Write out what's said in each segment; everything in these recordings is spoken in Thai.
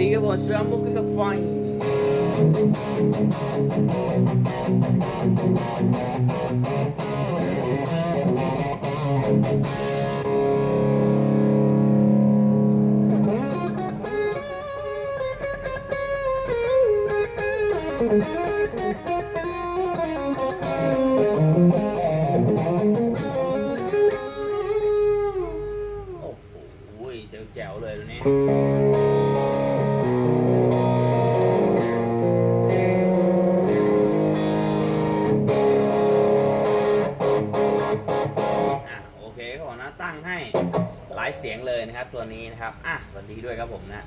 นี่ก็บอกซ้ อะสวัสดีด้วยครับผมนะ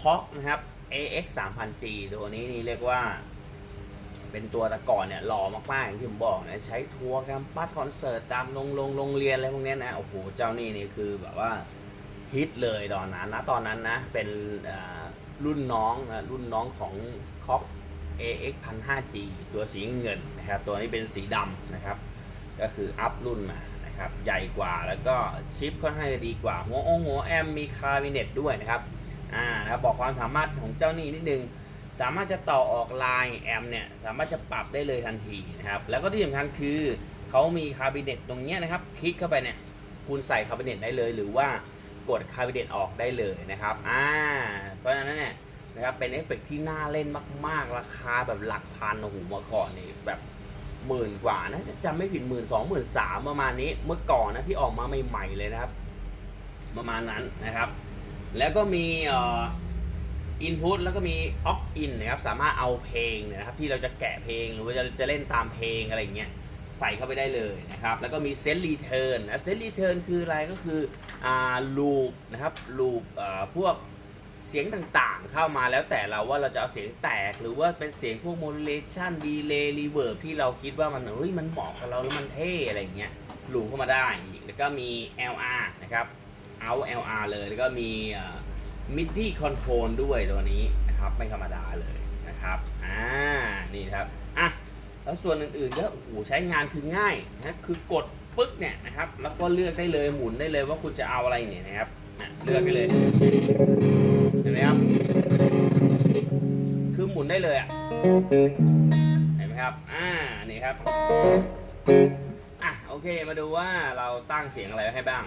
คอกนะครับ AX 3000G ตัวนี้นี่เรียกว่า เป็นตัวตะก่อนเนี่ยหล่อมากๆอย่างที่ผมบอกนะใช้ทัวร์แคมปัสคอนเสิร์ตตามโรงโรงโรงเรียนอะไรพวกนี้นะโอ้โหเจ้านี่นี่คือแบบว่าฮิตเลยตอนนั้นนะตอนนั้นนะเป็นรุ่นน้องนะรุ่นน้องของคอก AX 1005G ตัวสีเงินนะครับตัวนี้เป็นสีดำนะครับ ก็คืออัพรุ่นมา นะครับใหญ่กว่าแล้วก็ชิปค่อนข้างจะดีกว่า หัวองหัวแอมมีคาบิเนตด้วยนะครับอ่านะครับบอกความสามารถของเจ้านี่นิดนึงสามารถจะต่อออกไลน์แอมเนี่ยสามารถจะปรับได้เลยทันทีนะครับแล้วก็ที่สำคัญคือเขามีคาบิเนตตรงเนี้ยนะครับ คลิกเข้าไปเนี่ยคุณใส่คาบิเนตได้เลย หรือว่ากดคาบิเนตออกได้เลยนะครับอ่าเพราะฉะนั้นเนี่ยนะครับเป็นเอฟเฟกต์ที่น่าเล่นมาก ๆ ราคาแบบหลักพันโอ้โหเมื่อก่อนนี่แบบ หมื่นกว่านะจะจำไม่ผิดหมื่นสองหมื่นสามประมาณนี้เมื่อก่อนนะที่ออกมาใหม่ๆเลยนะครับ ประมาณนั้นนะครับ แล้วก็มีอินพุตแล้วก็มีออกอินนะครับสามารถเอาเพลงนะครับที่เราจะแกะเพลงหรือว่าจะจะเล่นตามเพลงอะไรอย่างเงี้ยใส่เข้าไปได้เลยนะครับ แล้วก็มีเซนต์รีเทิร์นนะเซนต์รีเทิร์นคืออะไรก็คืออ่าลูปนะครับลูปอ่อพวก เสียงต่างๆเข้ามาแล้วแต่เราว่าเราจะเอาเสียงแตก หรือว่าเป็นเสียงพวก modulation delay reverb ที่เราคิดว่ามันเฮ้ยมันเหมาะกับเราแล้วมันเท่อะไรอย่างเงี้ยหลูเข้ามาได้แล้วก็มี LR นะครับเอา LR เลยแล้วก็มี MIDI control ด้วยตัวนี้นะครับไม่ธรรมดาเลยนะครับอ่านี่ครับอะแล้วส่วนอื่นๆก็โอ้โหใช้งานคือง่ายนะคือกดปึ๊กเนี่ยนะครับแล้วก็เลือกได้เลยหมุนได้เลยว่าคุณจะเอาอะไรเนี่ยนะครับเลือกได้เลย นไหมครับ คือหมุนได้เลยอะ เห็นไหมครับ อ่า นี่ครับ อะ โอเค มาดูว่าเราตั้งเสียงอะไรให้บ้าง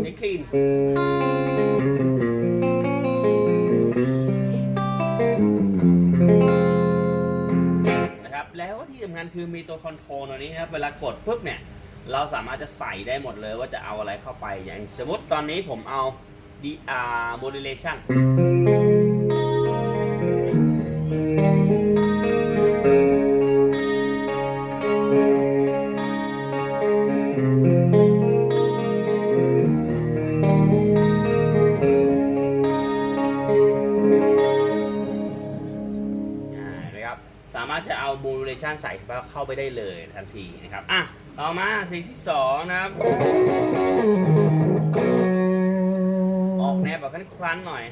เสียงคลีนนะครับ แล้วที่สำคัญคือมีตัวคอนโทรลตัวนี้ครับ เวลากดปุ๊บเนี่ย เราสามารถจะใส่ได้หมดเลยว่าจะเอาอะไรเข้าไป อย่างสมมติตอนนี้ผมเอา DR modulation อ่านะครับสามารถจะเอา modulation ใส่เข้าไปได้เลยทันทีนะครับ อะ ต่อมาสิ่งที่สองนะครับ อกแนวแบบครั้นๆหน่อย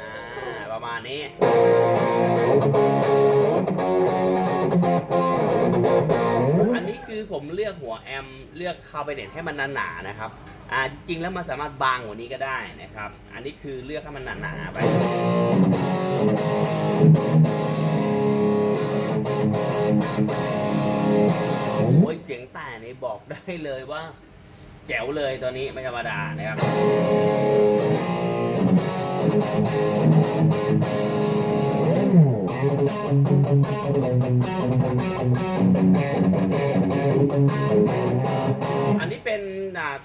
อ่า ประมาณนี้ อันนี้คือผมเลือกหัวแอมเลือกคาร์บเนตให้มันหนาๆนะครับ อ่า จริงๆ แล้วมันสามารถบางกว่านี้ก็ได้นะครับ อันนี้คือเลือกให้มันหนาๆไป โอ้ยเสียงแต่นี่บอกได้เลยว่า แจ๋วเลยตัวนี้ไม่ธรรมดานะครับอันนี้เป็น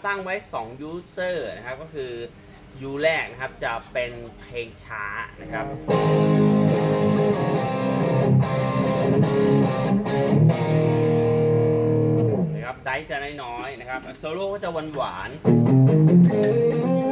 ตั้งไว้ 2 user นะครับ ก็คือ ยูแรกนะครับจะเป็นเพลงช้านะครับ นะครับ ไดฟ์จะน้อยๆนะครับ โซโล่ก็จะหวานหวานๆ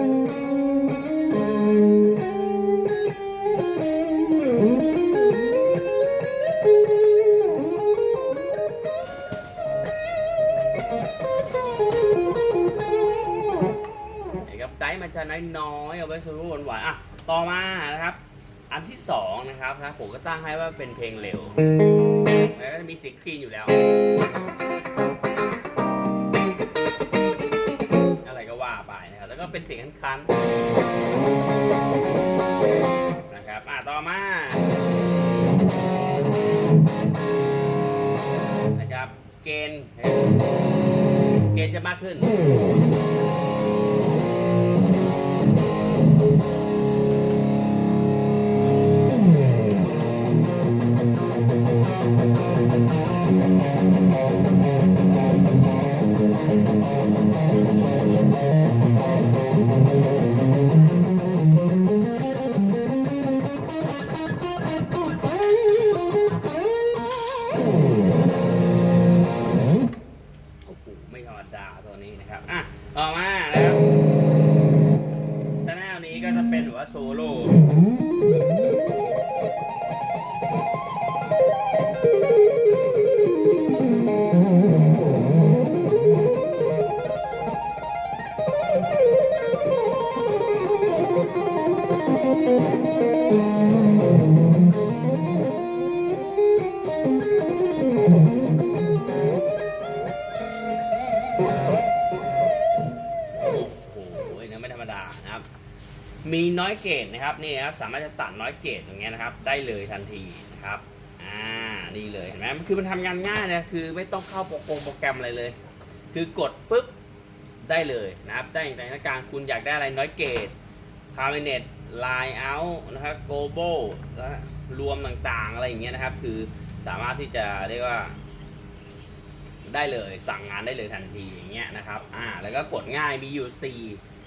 ไดฟ์มันจะน้อยๆเอาไว้โซโล่หวานๆอะต่อมานะครับอันอันที่สองนะครับนะผมก็ตั้งให้ว่าเป็นเพลงเร็วแล้วก็จะมีเสียงคลีนอยู่แล้ว อะไรก็ว่าไปนะครับ แล้วก็เป็นเสียงคันๆนะครับอะต่อมานะครับเกณฑ์เกณฑ์จะมากขึ้น เกรดนะครับนี่ครับสามารถจะตัดน้อยเกรดอย่างเงี้ยนะครับ ได้เลยทันทีนะครับอ่านี่เลยเห็นไหมคือมันทำงานง่ายนะคือไม่ต้องเข้าโปรแกรมโปรแกรมอะไรเลย คือกดปุ๊บได้เลยนะครับ ได้อย่านการณ์คุณอยากได้อะไรน้อยเกรดคาร์เมเนตไลน์เอานะครับโกลบอละรวมต่างๆอะไรอย่างเงี้ยนะครับ คือสามารถที่จะเรียกว่าได้เลยสั่งงานได้เลยทันทีอย่างเงี้ยนะครับอ่าแล้วก็กดง่ายมีอยู่4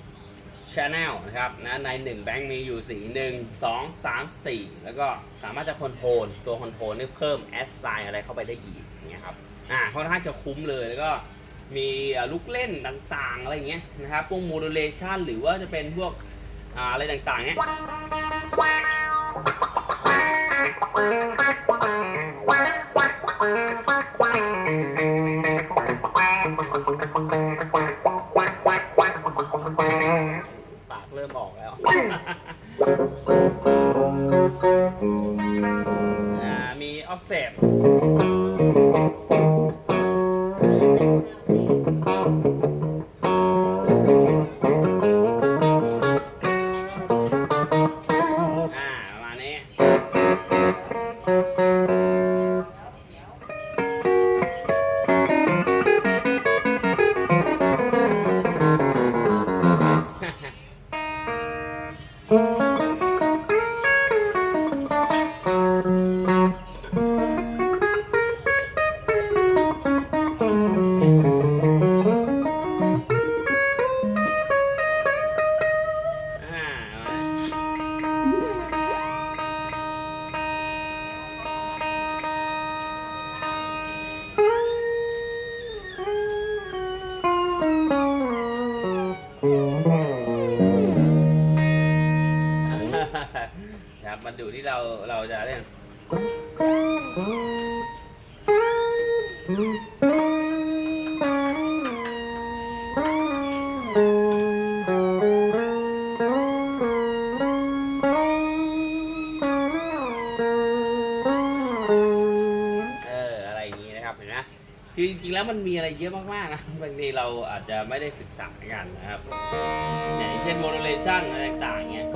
Channel นะครับนะใน1แบงค์มีอยู่4 1 2 3 4 แล้วก็สามารถจะคอนโทรลตัวคอนโทรลนี่เพิ่มแอดไซน์อะไรเข้าไปได้อีกเงี้ยครับอ่าค่อนข้างจะคุ้มเลยแล้วก็มีลูกเล่นต่างๆ อะไรอย่างเงี้ยนะครับพวกโมดูเลชันหรือว่าจะเป็นพวกอ่าอะไรต่างๆเนี้ยป อ่ามีออกเซปอ คือจริงๆแล้วมันมีอะไรเยอะมากๆนะบางทีเราอาจจะไม่ได้ศึกษากันนะครับอย่างเช่น modulation อะไรต่างๆเงี้ยน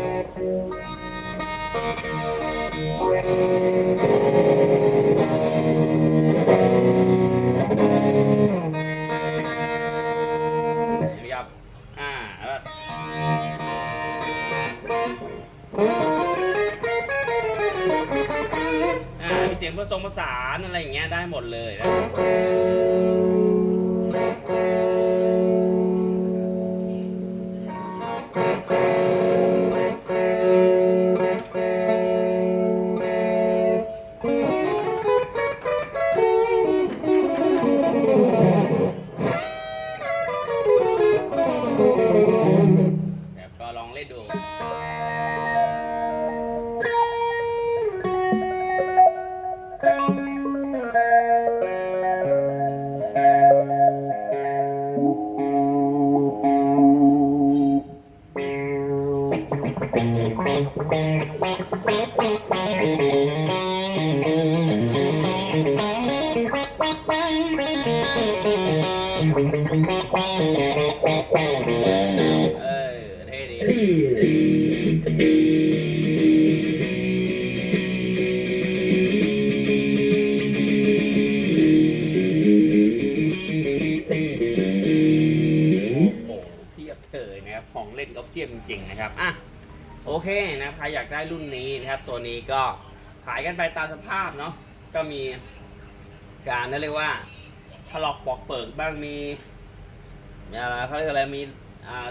ะครับอ่าแล้วอ่ามีเสียงผสมผสานอะไร đồ Thank you. เท่ดีโอ้โหเพียบเลยนะครับของเล่นก็เพียบจริงๆนะครับอะโอเคนะใครอยากได้รุ่นนี้นะครับ ตัวนี้ก็ขายกันไปตามสภาพเนาะก็มีการนั่นเรียกว่าถลอกปอกเปิกบ้างมีอะไรเขาเรียกอะไรมี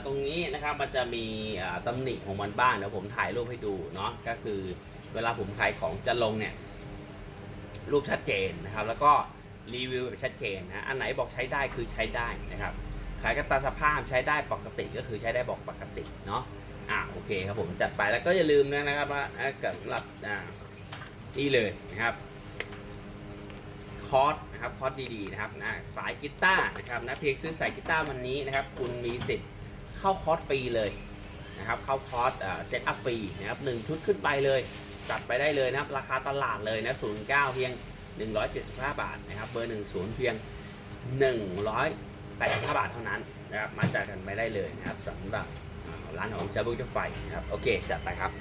ตรงนี้นะครับมันจะมีอ่าตำหนิของมันบ้างเดี๋ยวผมถ่ายรูปให้ดูเนาะก็คือเวลาผมขายของจะลงเนี่ยรูปชัดเจนนะครับ แล้วก็รีวิวแบบชัดเจนนะอันไหนบอกใช้ได้คือใช้ได้นะครับ ขายกันตาสภาพใช้ได้ปกติก็คือใช้ได้บอกปกติเนาะอะโอเคครับผมจัดไปแล้วก็อย่าลืมนะครับว่าสำหรับอ่านี่เลยนะครับคอร์สนะครับคอร์สดีๆนะครับนะสายกีตาร์นะครับนะเพียงซื้อสายกีตาร์วันนี้นะครับ คุณมีสิทธิ์ เข้าคอร์สฟรีเลยนะครับเข้าคอร์สเซตอัพฟรีนะครับหนึ่งชุดขึ้นไปเลย จัดไปได้เลยนะครับราคาตลาดเลยนะศูนย์เก้าเพียง 175 บาทนะครับเบอร์ 10 เพียง 185 บาทเท่านั้นนะครับมาจัดกันไปได้เลยนะครับสำหรับร้านของจาบุกเจ้าไฟนะครับโอเคจัดไปครับ